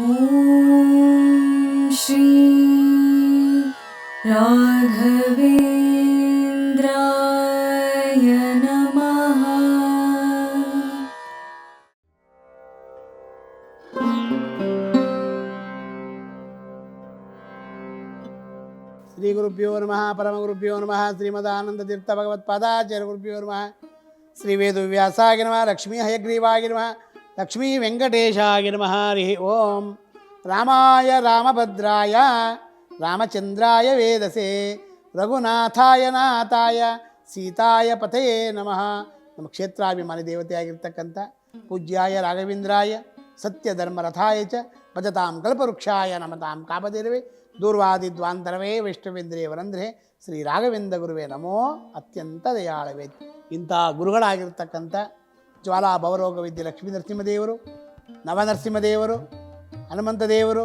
ॐ श्री राघवे श्रीगुरुभ्यो नमः परमगुरुभ्यो नमः श्रीमदानन्दतीर्थभगवत्पादाचर्यगुरुभ्यो नमः श्रीवेदुव्यासाय नमः लक्ष्मी हयग्रीवागिनमः ಲಕ್ಷ್ಮೀ ವೆಂಕಟೇಶಾಯ ನಮಃ. ಓಂ. ರಾಮಾಯ ರಾಮಭದ್ರಾಯ, ರಾಮಚಂದ್ರಾಯ ವೇದಸೆ, ರಘುನಾಥಾಯ ನಾಥಾಯ, ಸೀತಾಯ ಪಥಯೇ ನಮಃ. ನಮ್ಮ ಕ್ಷೇತ್ರಾಭಿಮಾನಿ ದೇವತೆಯಾಗಿರ್ತಕ್ಕಂಥ ಪೂಜ್ಯಾಯ ರಾಘವೇಂದ್ರಾಯ, ಸತ್ಯಧರ್ಮರಥಾಯ ಚ ಭಜತಾಂ ಕಲ್ಪವೃಕ್ಷಾಯ ನಮತಾಂ ಕಾಮದಿರುವೆ ದೂರ್ವಾದಿ ದ್ವಾಂತರವೇ ವೈಷ್ಣವೇಂದ್ರೇ ವರಂದ್ರೆ ಶ್ರೀ ರಾಘವೇಂದ್ರ ಗುರುವೇ ನಮೋ ಅತ್ಯಂತ ದಯಾಳವೇ. ಇಂಥ ಗುರುಗಳಾಗಿರ್ತಕ್ಕಂಥ ಜ್ವಾಲಾ ಭವರೋಗ ವಿದ್ಯೆ ಲಕ್ಷ್ಮೀ ನರಸಿಂಹದೇವರು ನವನರಸಿಂಹದೇವರು ಹನುಮಂತ ದೇವರು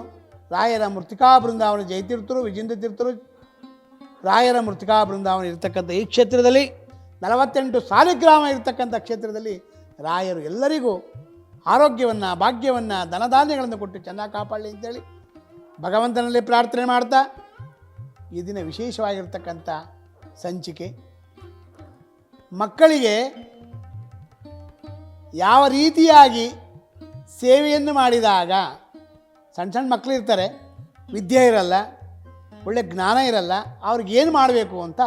ರಾಯರ ಮೃತಿಕಾ ಬೃಂದಾವನ ಜಯತೀರ್ಥರು ವಿಜೇಂದ್ರ ತೀರ್ಥರು ರಾಯರ ಮೃತಿಕಾ ಬೃಂದಾವನ ಇರತಕ್ಕಂಥ ಈ ಕ್ಷೇತ್ರದಲ್ಲಿ ನಲವತ್ತೆಂಟು ಸಾಲಿಗ್ರಾಮ ಇರತಕ್ಕಂಥ ಕ್ಷೇತ್ರದಲ್ಲಿ ರಾಯರು ಎಲ್ಲರಿಗೂ ಆರೋಗ್ಯವನ್ನು, ಭಾಗ್ಯವನ್ನು, ಧನಧಾನ್ಯಗಳನ್ನು ಕೊಟ್ಟು ಚೆನ್ನಾಗಿ ಕಾಪಾಡಲಿ ಅಂತೇಳಿ ಭಗವಂತನಲ್ಲಿ ಪ್ರಾರ್ಥನೆ ಮಾಡ್ತಾ ಈ ದಿನ ವಿಶೇಷವಾಗಿರ್ತಕ್ಕಂಥ ಸಂಚಿಕೆ. ಮಕ್ಕಳಿಗೆ ಯಾವ ರೀತಿಯಾಗಿ ಸೇವೆಯನ್ನು ಮಾಡಿದಾಗ ಸಣ್ಣ ಸಣ್ಣ ಮಕ್ಕಳು ಇರ್ತಾರೆ, ವಿದ್ಯೆ ಇರಲ್ಲ, ಒಳ್ಳೆ ಜ್ಞಾನ ಇರಲ್ಲ, ಅವ್ರಿಗೆ ಏನು ಮಾಡಬೇಕು ಅಂತ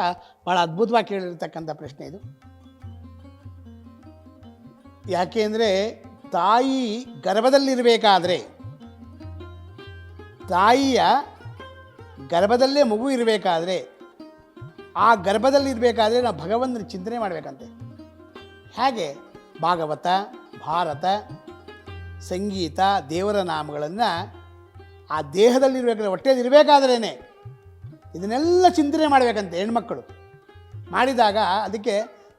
ಭಾಳ ಅದ್ಭುತವಾಗಿ ಕೇಳಿರ್ತಕ್ಕಂಥ ಪ್ರಶ್ನೆ ಇದು. ಯಾಕೆ ಅಂದರೆ ತಾಯಿ ಗರ್ಭದಲ್ಲಿರಬೇಕಾದ್ರೆ, ತಾಯಿಯ ಗರ್ಭದಲ್ಲೇ ಮಗು ಇರಬೇಕಾದ್ರೆ, ಆ ಗರ್ಭದಲ್ಲಿರಬೇಕಾದ್ರೆ ನಾವು ಭಗವಂತನ ಚಿಂತನೆ ಮಾಡಬೇಕಂತೆ. ಹೇಗೆ? ಭಾಗವತ, ಭಾರತ, ಸಂಗೀತ, ದೇವರ ನಾಮಗಳನ್ನು ಆ ದೇಹದಲ್ಲಿರಬೇಕಾದ್ರೆ ಹೊಟ್ಟೆಯಲ್ಲಿ ಇರಬೇಕಾದ್ರೇ ಇದನ್ನೆಲ್ಲ ಚಿಂತನೆ ಮಾಡಬೇಕಂತೆ ಹೆಣ್ಮಕ್ಕಳು ಮಾಡಿದಾಗ ಅದಕ್ಕೆ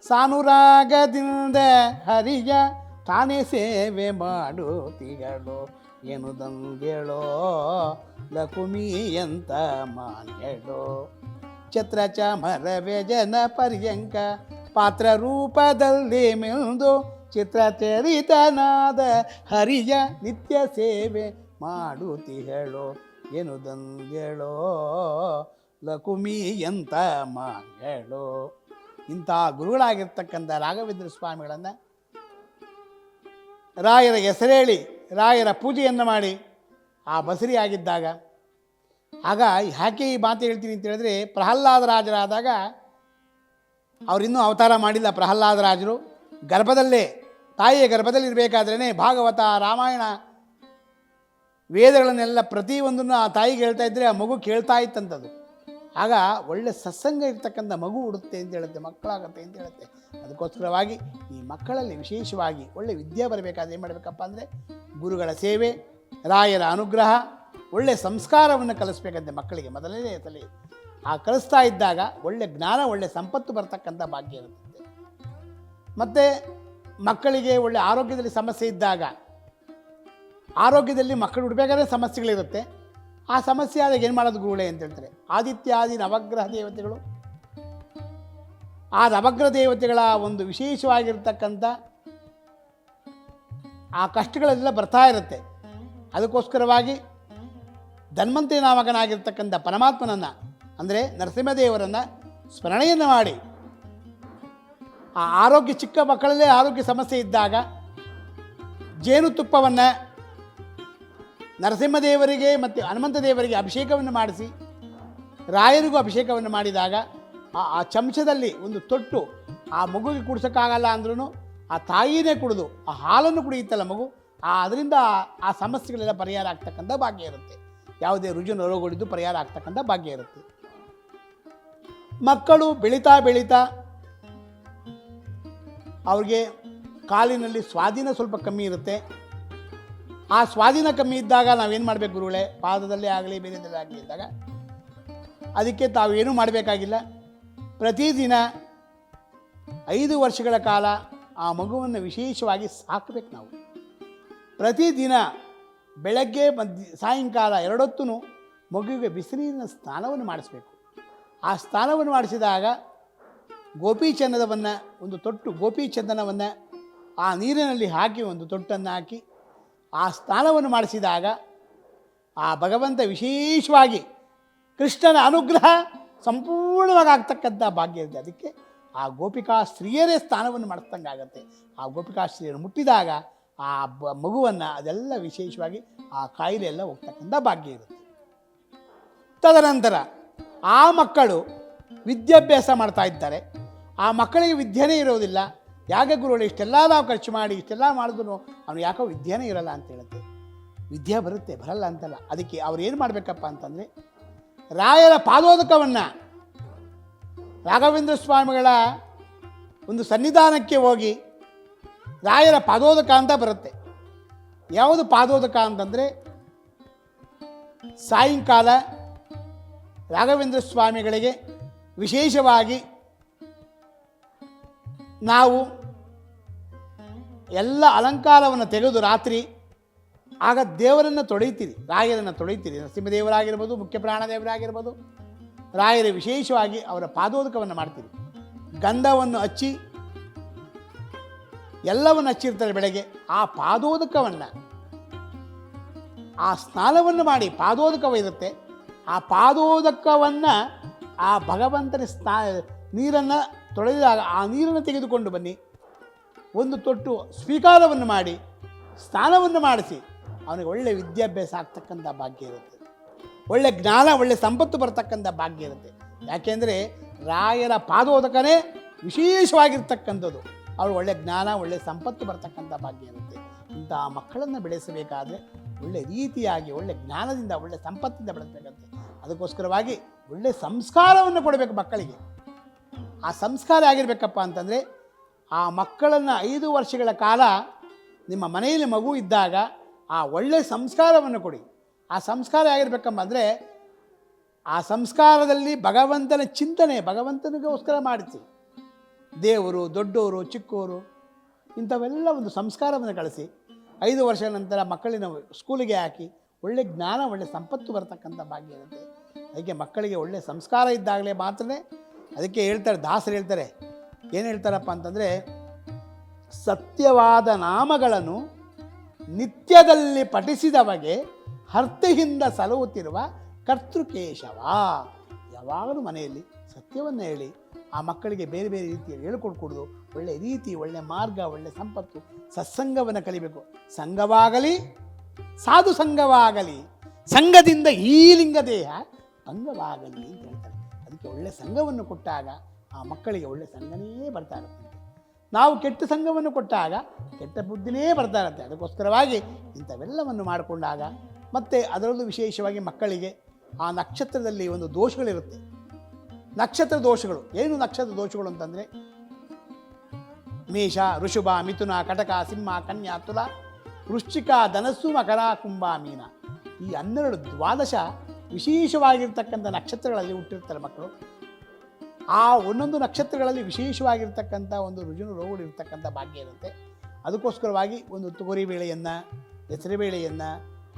ಸಾನುರಾಗದಿಂದ ಹರಿಯ ತಾನೇ ಸೇವೆ ಮಾಡುತ್ತಿಗಳು ಎನ್ನುದಂಗೇಳೋ ಲಕುಮಿ ಎಂತ ಮಾನ್ಯಡೋ ಛತ್ರ ಚಾಮರ ವ್ಯಜನ ಪರ್ಯಂಕ ಪಾತ್ರ ರೂಪದಲ್ಲಿ ಮಿಲ್ದು ಚಿತ್ರಚರಿತನಾದ ಹರಿಯ ನಿತ್ಯ ಸೇವೆ ಮಾಡುತ್ತಿಹಳೋ ಎನ್ನುದಂಗೇಳೋ ಲಕುಮಿ ಎಂತ ಮಾಡೋ ಇಂಥ ಗುರುಗಳಾಗಿರ್ತಕ್ಕಂಥ ರಾಘವೇಂದ್ರ ಸ್ವಾಮಿಗಳನ್ನು ರಾಯರ ಹೆಸರೇಳಿ, ರಾಯರ ಪೂಜೆಯನ್ನು ಮಾಡಿ ಆ ಬಸರಿ ಆಗಿದ್ದಾಗ ಆಗ ಯಾಕೆ ಈ ಮಾತು ಹೇಳ್ತೀನಿ ಅಂತ ಹೇಳಿದ್ರೆ ಪ್ರಹ್ಲಾದ ರಾಜರಾದಾಗ, ಅವರಿನ್ನೂ ಅವತಾರ ಮಾಡಿಲ್ಲ ಪ್ರಹ್ಲಾದ ರಾಜರು, ಗರ್ಭದಲ್ಲೇ ತಾಯಿಯ ಗರ್ಭದಲ್ಲಿ ಇರಬೇಕಾದ್ರೇ ಭಾಗವತ, ರಾಮಾಯಣ, ವೇದಗಳನ್ನೆಲ್ಲ ಪ್ರತಿಯೊಂದನ್ನು ಆ ತಾಯಿಗೆ ಹೇಳ್ತಾ ಇದ್ದರೆ ಆ ಮಗು ಕೇಳ್ತಾ ಇತ್ತಂಥದ್ದು ಆಗ ಒಳ್ಳೆ ಸತ್ಸಂಗ ಇರ್ತಕ್ಕಂಥ ಮಗು ಉಡುತ್ತೆ ಅಂತ ಹೇಳುತ್ತೆ, ಮಕ್ಕಳಾಗುತ್ತೆ ಅಂತ ಹೇಳುತ್ತೆ. ಅದಕ್ಕೋಸ್ಕರವಾಗಿ ಈ ಮಕ್ಕಳಲ್ಲಿ ವಿಶೇಷವಾಗಿ ಒಳ್ಳೆ ವಿದ್ಯೆ ಬರಬೇಕಾದ್ರೆ ಏನು ಮಾಡಬೇಕಪ್ಪ ಅಂದರೆ ಗುರುಗಳ ಸೇವೆ, ರಾಯರ ಅನುಗ್ರಹ, ಒಳ್ಳೆ ಸಂಸ್ಕಾರವನ್ನು ಕಲಿಸ್ಬೇಕಂತೆ ಮಕ್ಕಳಿಗೆ ಮೊದಲನೇ ತಲೆ ಆ ಕಲಿಸ್ತಾ ಇದ್ದಾಗ ಒಳ್ಳೆ ಜ್ಞಾನ, ಒಳ್ಳೆ ಸಂಪತ್ತು ಬರ್ತಕ್ಕಂಥ ಭಾಗ್ಯ ಇರುತ್ತೆ ಮತ್ತು ಮಕ್ಕಳಿಗೆ ಒಳ್ಳೆ ಆರೋಗ್ಯದಲ್ಲಿ ಸಮಸ್ಯೆ ಇದ್ದಾಗ, ಆರೋಗ್ಯದಲ್ಲಿ ಮಕ್ಕಳು ಹುಡ್ಬೇಕಾದ್ರೆ ಸಮಸ್ಯೆಗಳಿರುತ್ತೆ. ಆ ಸಮಸ್ಯೆ ಆದಾಗ ಏನು ಮಾಡೋದು ಗುರುಗಳೇ ಅಂತ ಹೇಳ್ತಾರೆ, ಆದಿತ್ಯಾದಿ ನವಗ್ರಹ ದೇವತೆಗಳು. ಆ ನವಗ್ರಹ ದೇವತೆಗಳ ಒಂದು ವಿಶೇಷವಾಗಿರ್ತಕ್ಕಂಥ ಆ ಕಷ್ಟಗಳೆಲ್ಲ ಬರ್ತಾ ಇರುತ್ತೆ. ಅದಕ್ಕೋಸ್ಕರವಾಗಿ ಧನ್ವಂತರಿ ನಾಮಕನಾಗಿರ್ತಕ್ಕಂಥ ಪರಮಾತ್ಮನನ್ನು, ಅಂದರೆ ನರಸಿಂಹದೇವರನ್ನು ಸ್ಮರಣೆಯನ್ನು ಮಾಡಿ ಆ ಆರೋಗ್ಯ ಚಿಕ್ಕ ಮಕ್ಕಳಲ್ಲೇ ಆರೋಗ್ಯ ಸಮಸ್ಯೆ ಇದ್ದಾಗ ಜೇನುತುಪ್ಪವನ್ನು ನರಸಿಂಹದೇವರಿಗೆ ಮತ್ತು ಹನುಮಂತ ದೇವರಿಗೆ ಅಭಿಷೇಕವನ್ನು ಮಾಡಿಸಿ, ರಾಯರಿಗೂ ಅಭಿಷೇಕವನ್ನು ಮಾಡಿದಾಗ ಆ ಚಮಚದಲ್ಲಿ ಒಂದು ತೊಟ್ಟು ಆ ಮಗುಗೆ ಕುಡಿಸೋಕ್ಕಾಗಲ್ಲ ಅಂದ್ರೂ ಆ ತಾಯಿನೇ ಕುಡಿದು, ಆ ಹಾಲನ್ನು ಕುಡಿಯುತ್ತಲ್ಲ ಮಗು, ಆ ಅದರಿಂದ ಆ ಸಮಸ್ಯೆಗಳೆಲ್ಲ ಪರಿಹಾರ ಆಗ್ತಕ್ಕಂಥ ಭಾಗ್ಯ ಇರುತ್ತೆ. ಯಾವುದೇ ರುಜು ರೋಗಗಳಿದ್ದು ಪರಿಹಾರ ಆಗ್ತಕ್ಕಂಥ ಭಾಗ್ಯ ಇರುತ್ತೆ. ಮಕ್ಕಳು ಬೆಳೀತಾ ಬೆಳೀತಾ ಅವ್ರಿಗೆ ಕಾಲಿನಲ್ಲಿ ಸ್ವಾಧೀನ ಸ್ವಲ್ಪ ಕಮ್ಮಿ ಇರುತ್ತೆ. ಆ ಸ್ವಾಧೀನ ಕಮ್ಮಿ ಇದ್ದಾಗ ನಾವೇನು ಮಾಡಬೇಕು ಗುರುಗಳೇ? ಪಾದದಲ್ಲೇ ಆಗಲಿ ಬೇರೆದಲ್ಲೇ ಆಗಲಿ ಇದ್ದಾಗ ಅದಕ್ಕೆ ತಾವೇನೂ ಮಾಡಬೇಕಾಗಿಲ್ಲ. ಪ್ರತಿದಿನ ಐದು ವರ್ಷಗಳ ಕಾಲ ಆ ಮಗುವನ್ನು ವಿಶೇಷವಾಗಿ ಸಾಕಬೇಕು ನಾವು. ಪ್ರತಿದಿನ ಬೆಳಗ್ಗೆ ಮಧ್ಯ, ಸಾಯಂಕಾಲ ಎರಡೊತ್ತೂ ಮಗುವಿಗೆ ಬಿಸಿನೀರಿನ ಸ್ನಾನವನ್ನು ಮಾಡಿಸ್ಬೇಕು. ಆ ಸ್ನಾನವನ್ನು ಮಾಡಿಸಿದಾಗ ಗೋಪಿಚಂದನವನ್ನು, ಒಂದು ತೊಟ್ಟು ಗೋಪಿಚಂದನವನ್ನು ಆ ನೀರಿನಲ್ಲಿ ಹಾಕಿ ಒಂದು ತೊಟ್ಟನ್ನು ಹಾಕಿ ಆ ಸ್ನಾನವನ್ನು ಮಾಡಿಸಿದಾಗ ಆ ಭಗವಂತ ವಿಶೇಷವಾಗಿ ಕೃಷ್ಣನ ಅನುಗ್ರಹ ಸಂಪೂರ್ಣವಾಗಿ ಆಗ್ತಕ್ಕಂಥ ಭಾಗ್ಯ ಇದೆ. ಅದಕ್ಕೆ ಆ ಗೋಪಿಕಾ ಸ್ತ್ರೀಯರೇ ಸ್ಥಾನವನ್ನು ಮಾಡಿಸ್ದಂಗಾಗತ್ತೆ ಆ ಗೋಪಿಕಾ ಸ್ತ್ರೀಯರು ಮುಟ್ಟಿದಾಗ ಆ ಬ ಮಗುವನ್ನು ಅದೆಲ್ಲ ವಿಶೇಷವಾಗಿ ಆ ಕಾಯಿಲೆ ಎಲ್ಲ ಹೋಗ್ತಕ್ಕಂಥ ಭಾಗ್ಯ ಇರುತ್ತೆ. ತದನಂತರ ಆ ಮಕ್ಕಳು ವಿದ್ಯಾಭ್ಯಾಸ ಮಾಡ್ತಾ ಇದ್ದಾರೆ. ಆ ಮಕ್ಕಳಿಗೆ ವಿದ್ಯೆನೇ ಇರೋದಿಲ್ಲ. ಯಾಕೆ ಗುರುಗಳು ಇಷ್ಟೆಲ್ಲ ನಾವು ಖರ್ಚು ಮಾಡಿ, ಇಷ್ಟೆಲ್ಲ ಮಾಡಿದ್ರು ಅವನು ಯಾಕೋ ವಿದ್ಯೆನೇ ಇರಲ್ಲ ಅಂತ ಹೇಳುತ್ತೆ. ವಿದ್ಯೆ ಬರುತ್ತೆ, ಬರಲ್ಲ ಅಂತಲ್ಲ. ಅದಕ್ಕೆ ಅವ್ರು ಏನು ಮಾಡಬೇಕಪ್ಪ ಅಂತಂದರೆ, ರಾಯರ ಪಾದೋದಕವನ್ನು ರಾಘವೇಂದ್ರ ಸ್ವಾಮಿಗಳ ಒಂದು ಸನ್ನಿಧಾನಕ್ಕೆ ಹೋಗಿ ರಾಯರ ಪಾದೋದಕ ಅಂತ ಬರುತ್ತೆ. ಯಾವುದು ಪಾದೋದಕ ಅಂತಂದರೆ, ಸಾಯಂಕಾಲ ರಾಘವೇಂದ್ರ ಸ್ವಾಮಿಗಳಿಗೆ ವಿಶೇಷವಾಗಿ ನಾವು ಎಲ್ಲ ಅಲಂಕಾರವನ್ನು ತೆಗೆದು ರಾತ್ರಿ ಆಗ ದೇವರನ್ನು ತೊಳೆಯುತ್ತೀರಿ ರಾಯರನ್ನು ತೊಳೆಯುತ್ತೀರಿ ನರಸಿಂಹದೇವರಾಗಿರ್ಬೋದು, ಮುಖ್ಯ ಪ್ರಾಣದೇವರಾಗಿರ್ಬೋದು, ರಾಯರ ವಿಶೇಷವಾಗಿ ಅವರ ಪಾದೋದಕವನ್ನು ಮಾಡ್ತೀರಿ. ಗಂಧವನ್ನು ಹಚ್ಚಿ, ಎಲ್ಲವನ್ನು ಹಚ್ಚಿರ್ತಾರೆ ಬೆಳಗ್ಗೆ. ಆ ಪಾದೋದಕವನ್ನು, ಆ ಸ್ನಾನವನ್ನು ಮಾಡಿ ಪಾದೋದಕವಿರುತ್ತೆ ಆ ಪಾದೋದಕವನ್ನು ಆ ಭಗವಂತನ ಸ್ನಾ, ನೀರನ್ನು ತೊಳೆದಾಗ ಆ ನೀರನ್ನು ತೆಗೆದುಕೊಂಡು ಬನ್ನಿ. ಒಂದು ತೊಟ್ಟು ಸ್ವೀಕಾರವನ್ನು ಮಾಡಿ, ಸ್ನಾನವನ್ನು ಮಾಡಿಸಿ. ಅವನಿಗೆ ಒಳ್ಳೆಯ ವಿದ್ಯಾಭ್ಯಾಸ ಆಗ್ತಕ್ಕಂಥ ಭಾಗ್ಯ ಇರುತ್ತೆ. ಒಳ್ಳೆ ಜ್ಞಾನ, ಒಳ್ಳೆ ಸಂಪತ್ತು ಬರ್ತಕ್ಕಂಥ ಭಾಗ್ಯ ಇರುತ್ತೆ. ಯಾಕೆಂದರೆ ರಾಯರ ಪಾದೋದಕನೇ ವಿಶೇಷವಾಗಿರ್ತಕ್ಕಂಥದ್ದು. ಅವರು ಒಳ್ಳೆ ಜ್ಞಾನ, ಒಳ್ಳೆ ಸಂಪತ್ತು ಬರ್ತಕ್ಕಂಥ ಭಾಗ್ಯ ಇರುತ್ತೆ. ಇಂತಹ ಮಕ್ಕಳನ್ನು ಬೆಳೆಸಬೇಕಾದ್ರೆ ಒಳ್ಳೆ ರೀತಿಯಾಗಿ, ಒಳ್ಳೆ ಜ್ಞಾನದಿಂದ, ಒಳ್ಳೆ ಸಂಪತ್ತಿಂದ ಬೆಳೆಸಬೇಕಂತೆ ಅದಕ್ಕೋಸ್ಕರವಾಗಿ ಒಳ್ಳೆ ಸಂಸ್ಕಾರವನ್ನು ಕೊಡಬೇಕು ಮಕ್ಕಳಿಗೆ. ಆ ಸಂಸ್ಕಾರ ಆಗಿರಬೇಕಪ್ಪ ಅಂತಂದರೆ ಆ ಮಕ್ಕಳನ್ನು ಐದು ವರ್ಷಗಳ ಕಾಲ ನಿಮ್ಮ ಮನೆಯಲ್ಲಿ ಮಗು ಇದ್ದಾಗ ಆ ಒಳ್ಳೆಯ ಸಂಸ್ಕಾರವನ್ನು ಕೊಡಿ. ಆ ಸಂಸ್ಕಾರ ಆಗಿರಬೇಕಪ್ಪ ಅಂದರೆ ಆ ಸಂಸ್ಕಾರದಲ್ಲಿ ಭಗವಂತನ ಚಿಂತನೆ, ಭಗವಂತನಿಗೋಸ್ಕರ ಮಾಡಿಸಿ. ದೇವರು ದೊಡ್ಡವರು ಚಿಕ್ಕವರು ಇಂಥವೆಲ್ಲ ಒಂದು ಸಂಸ್ಕಾರವನ್ನು ಕಳಿಸಿ. ಐದು ವರ್ಷ ನಂತರ ಮಕ್ಕಳಿನ ಸ್ಕೂಲಿಗೆ ಹಾಕಿ ಒಳ್ಳೆ ಜ್ಞಾನ, ಒಳ್ಳೆ ಸಂಪತ್ತು ಬರತಕ್ಕಂಥ ಭಾಗ್ಯ ಇರುತ್ತೆ. ಅದಕ್ಕೆ ಮಕ್ಕಳಿಗೆ ಒಳ್ಳೆ ಸಂಸ್ಕಾರ ಇದ್ದಾಗಲೇ ಮಾತ್ರನೇ ಅದಕ್ಕೆ ಹೇಳ್ತಾರೆ, ದಾಸರು ಹೇಳ್ತಾರೆ, ಏನು ಹೇಳ್ತಾರಪ್ಪ ಅಂತಂದರೆ, ಸತ್ಯವಾದ ನಾಮಗಳನ್ನು ನಿತ್ಯದಲ್ಲಿ ಪಠಿಸಿದವಗೆ ಹರ್ತೆಯಿಂದ ಸಲಹುತ್ತಿರುವ ಕರ್ತೃಕೇಶವ. ಯಾವಾಗಲೂ ಮನೆಯಲ್ಲಿ ಸತ್ಯವನ್ನು ಹೇಳಿ, ಆ ಮಕ್ಕಳಿಗೆ ಬೇರೆ ಬೇರೆ ರೀತಿಯಲ್ಲಿ ಹೇಳ್ಕೊಡ್ಕೊಡೋದು ಒಳ್ಳೆಯ ರೀತಿ ಒಳ್ಳೆಯ ಮಾರ್ಗ ಒಳ್ಳೆಯ ಸಂಪತ್ತು, ಸತ್ಸಂಗವನ್ನು ಕಲಿಬೇಕು. ಸಂಘವಾಗಲಿ ಸಾಧು ಸಂಘವಾಗಲಿ ಸಂಘದಿಂದ ಈ ಲಿಂಗ ದೇಹ ಅಂಗವಾಗಲಿ ಅಂತ ಹೇಳ್ತಾರೆ ಅದಕ್ಕೆ ಒಳ್ಳೆ ಸಂಘವನ್ನು ಕೊಟ್ಟಾಗ ಆ ಮಕ್ಕಳಿಗೆ ಒಳ್ಳೆ ಸಂಘನೇ ಬರ್ತಾ ಇರುತ್ತೆ ನಾವು ಕೆಟ್ಟ ಸಂಘವನ್ನು ಕೊಟ್ಟಾಗ ಕೆಟ್ಟ ಬುದ್ಧಿನೇ ಬರ್ತಾ ಇರುತ್ತೆ ಅದಕ್ಕೋಸ್ಕರವಾಗಿ ಇಂಥವೆಲ್ಲವನ್ನು ಮಾಡಿಕೊಂಡಾಗ ಮತ್ತು ಅದರಲ್ಲೂ ವಿಶೇಷವಾಗಿ ಮಕ್ಕಳಿಗೆ ಆ ನಕ್ಷತ್ರದಲ್ಲಿ ಒಂದು ದೋಷಗಳಿರುತ್ತೆ. ನಕ್ಷತ್ರ ದೋಷಗಳು. ಏನು ನಕ್ಷತ್ರ ದೋಷಗಳು ಅಂತಂದರೆ ಮೇಷ, ಋಷಭ, ಮಿಥುನ, ಕಟಕ, ಸಿಂಹ, ಕನ್ಯಾ, ತುಲ, ವೃಶ್ಚಿಕ, ಧನಸ್ಸು, ಮಕರ, ಕುಂಭ, ಮೀನ. ಈ ಹನ್ನೆರಡು ದ್ವಾದಶ ವಿಶೇಷವಾಗಿರ್ತಕ್ಕಂಥ ನಕ್ಷತ್ರಗಳಲ್ಲಿ ಹುಟ್ಟಿರ್ತಾರೆ ಮಕ್ಕಳು. ಆ ಒಂದೊಂದು ನಕ್ಷತ್ರಗಳಲ್ಲಿ ವಿಶೇಷವಾಗಿರ್ತಕ್ಕಂಥ ಒಂದು ರುಜುನು ರೋಗಗಳು ಇರ್ತಕ್ಕಂಥ ಭಾಗ್ಯ ಇರುತ್ತೆ. ಅದಕ್ಕೋಸ್ಕರವಾಗಿ ಒಂದು ತೊಗರಿ ಬೇಳೆಯನ್ನು, ಹೆಸರು ಬೇಳೆಯನ್ನು,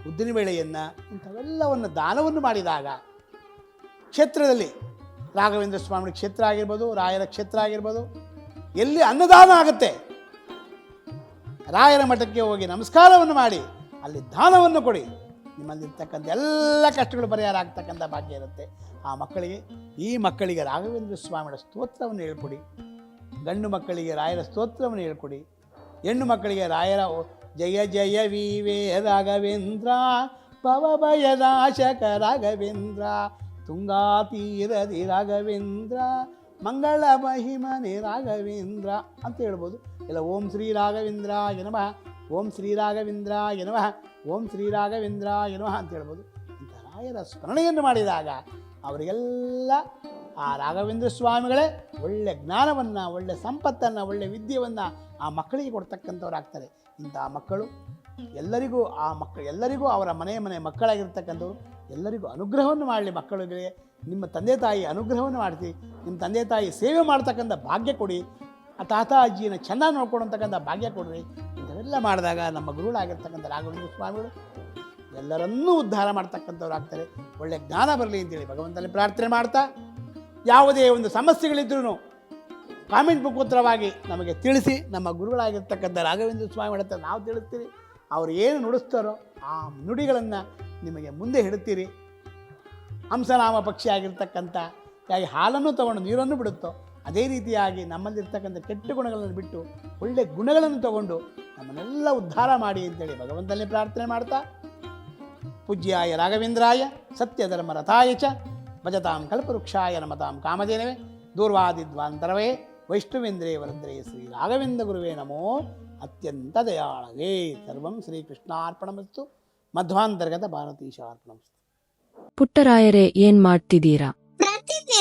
ಉದ್ದಿನ ಬೇಳೆಯನ್ನು ಇಂಥವೆಲ್ಲವನ್ನು ದಾನವನ್ನು ಮಾಡಿದಾಗ ಕ್ಷೇತ್ರದಲ್ಲಿ ರಾಘವೇಂದ್ರ ಸ್ವಾಮಿ ಕ್ಷೇತ್ರ ಆಗಿರ್ಬೋದು, ರಾಯರ ಕ್ಷೇತ್ರ ಆಗಿರ್ಬೋದು, ಎಲ್ಲಿ ಅನ್ನದಾನ ಆಗುತ್ತೆ ರಾಯರ ಮಠಕ್ಕೆ ಹೋಗಿ ನಮಸ್ಕಾರವನ್ನು ಮಾಡಿ ಅಲ್ಲಿ ದಾನವನ್ನು ಕೊಡಿ. ನಿಮ್ಮಲ್ಲಿರ್ತಕ್ಕಂಥ ಎಲ್ಲ ಕಷ್ಟಗಳು ಪರಿಹಾರ ಆಗ್ತಕ್ಕಂಥ ಭಾಗ್ಯ ಇರುತ್ತೆ. ಆ ಮಕ್ಕಳಿಗೆ, ಈ ಮಕ್ಕಳಿಗೆ ರಾಘವೇಂದ್ರ ಸ್ವಾಮಿಗಳ ಸ್ತೋತ್ರವನ್ನು ಹೇಳ್ಕೊಡಿ. ಗಂಡು ಮಕ್ಕಳಿಗೆ ರಾಯರ ಸ್ತೋತ್ರವನ್ನು ಹೇಳ್ಕೊಡಿ. ಹೆಣ್ಣು ಮಕ್ಕಳಿಗೆ ರಾಯರ ಜಯ ಜಯ ವಿವೇ ರಾಘವೇಂದ್ರ ಭವಭಯನಾಶಕ ರಾಘವೇಂದ್ರ, ತುಂಗಾ ತೀರದಿ ರಾಘವೇಂದ್ರ, ಮಂಗಳ ಮಹಿಮನೆ ರಾಘವೇಂದ್ರ ಅಂತ ಹೇಳ್ಬೋದು. ಇಲ್ಲ ಓಂ ಶ್ರೀ ರಾಘವೇಂದ್ರ ನಮಃ. ಓಂ ಶ್ರೀ ಎನ್ನುವ ಓಂ ಶ್ರೀ ರಾಘವೇಂದ್ರ ನಮಃ ಅಂತ ಹೇಳ್ಬೋದು. ಇಂಥ ರಾಯರ ಸ್ಮರಣೆಯನ್ನು ಮಾಡಿದಾಗ ಅವರಿಗೆಲ್ಲ ಆ ರಾಘವೇಂದ್ರ ಸ್ವಾಮಿಗಳೇ ಒಳ್ಳೆ ಜ್ಞಾನವನ್ನು, ಒಳ್ಳೆ ಸಂಪತ್ತನ್ನು, ಒಳ್ಳೆ ವಿದ್ಯೆಯನ್ನು ಆ ಮಕ್ಕಳಿಗೆ ಕೊಡ್ತಕ್ಕಂಥವ್ರು ಇಂಥ ಮಕ್ಕಳು ಎಲ್ಲರಿಗೂ ಆ ಮಕ್ಕಳು ಎಲ್ಲರಿಗೂ ಅವರ ಮನೆ ಮನೆ ಮಕ್ಕಳಾಗಿರ್ತಕ್ಕಂಥವ್ರು ಎಲ್ಲರಿಗೂ ಅನುಗ್ರಹವನ್ನು ಮಾಡಲಿ ಮಕ್ಕಳಿಗೆ ನಿಮ್ಮ ತಂದೆ ತಾಯಿ ಅನುಗ್ರಹವನ್ನು ಮಾಡಿಸಿ ನಿಮ್ಮ ತಂದೆ ತಾಯಿ ಸೇವೆ ಮಾಡ್ತಕ್ಕಂಥ ಭಾಗ್ಯ ಕೊಡಿ ಆ ತಾತ ಅಜ್ಜಿಯನ್ನು ಚೆನ್ನಾಗಿ ನೋಡ್ಕೊಳತಕ್ಕಂಥ ಭಾಗ್ಯ ಕೊಡ್ರಿ. ಇಂಥವೆಲ್ಲ ಮಾಡಿದಾಗ ನಮ್ಮ ಗುರುಗಳಾಗಿರ್ತಕ್ಕಂಥ ರಾಘವೇಂದ್ರ ಸ್ವಾಮಿಗಳು ಎಲ್ಲರನ್ನೂ ಉದ್ಧಾರ ಮಾಡ್ತಕ್ಕಂಥವ್ರು ಆಗ್ತಾರೆ. ಒಳ್ಳೆ ಜ್ಞಾನ ಬರಲಿ ಅಂತೇಳಿ ಭಗವಂತನಲ್ಲಿ ಪ್ರಾರ್ಥನೆ ಮಾಡ್ತಾ, ಯಾವುದೇ ಒಂದು ಸಮಸ್ಯೆಗಳಿದ್ರೂ ಕಾಮೆಂಟ್ ಮುಖೋತ್ತರವಾಗಿ ನಮಗೆ ತಿಳಿಸಿ, ನಮ್ಮ ಗುರುಗಳಾಗಿರ್ತಕ್ಕಂಥ ರಾಘವೇಂದ್ರ ಸ್ವಾಮಿಗಳ ಹತ್ರ ನಾವು ತಿಳಿಸ್ತೀರಿ ಅವ್ರು ಏನು ನುಡಿಸ್ತಾರೋ ಆ ನುಡಿಗಳನ್ನು ನಿಮಗೆ ಮುಂದೆ ಹಿಡುತ್ತೀರಿ ಹಂಸನಾಮ ಪಕ್ಷಿ ಆಗಿರ್ತಕ್ಕಂಥ ಯಾಗಿ ಹಾಲನ್ನು ತಗೊಂಡು ನೀರನ್ನು ಬಿಡುತ್ತೋ ಅದೇ ರೀತಿಯಾಗಿ ನಮ್ಮಲ್ಲಿರ್ತಕ್ಕಂಥ ಕೆಟ್ಟ ಗುಣಗಳನ್ನು ಬಿಟ್ಟು ಒಳ್ಳೆ ಗುಣಗಳನ್ನು ತಗೊಂಡು ನಮ್ಮನ್ನೆಲ್ಲ ಉದ್ಧಾರ ಮಾಡಿ ಅಂತೇಳಿ ಭಗವಂತನಲ್ಲಿ ಪ್ರಾರ್ಥನೆ ಮಾಡ್ತಾ, ಪೂಜ್ಯಾಯ ರಾಘವೇಂದ್ರಾಯ, ಸತ್ಯಧರ್ಮ ರಥಾಯ ಚ, ಭಜತಾಂ ಕಲ್ಪವೃಕ್ಷಾಯ ನಮತಾಂ ಕಾಮಧೇನವೇ, ದೂರ್ವಾದಿದ್ವಾಂತರವೇ, ವೈಷ್ಣವೇಂದ್ರೇ ವರದ್ರೇ ಶ್ರೀ ರಾಘವೇಂದ್ರ ಗುರುವೇ ನಮೋ, ಅತ್ಯಂತ ದಯಾಳವೇ ಸರ್ವಂ ಶ್ರೀಕೃಷ್ಣಾರ್ಪಣಮಸ್ತು ಮಧ್ವಾಂತರ್ಗತ ಭಾರತೀಶಾರ್ಪಣಮಸ್ತು. ಪುಟ್ಟರಾಯರೇ, ಏನ್ ಮಾಡ್ತಿದ್ದೀರಾ?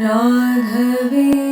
राघवे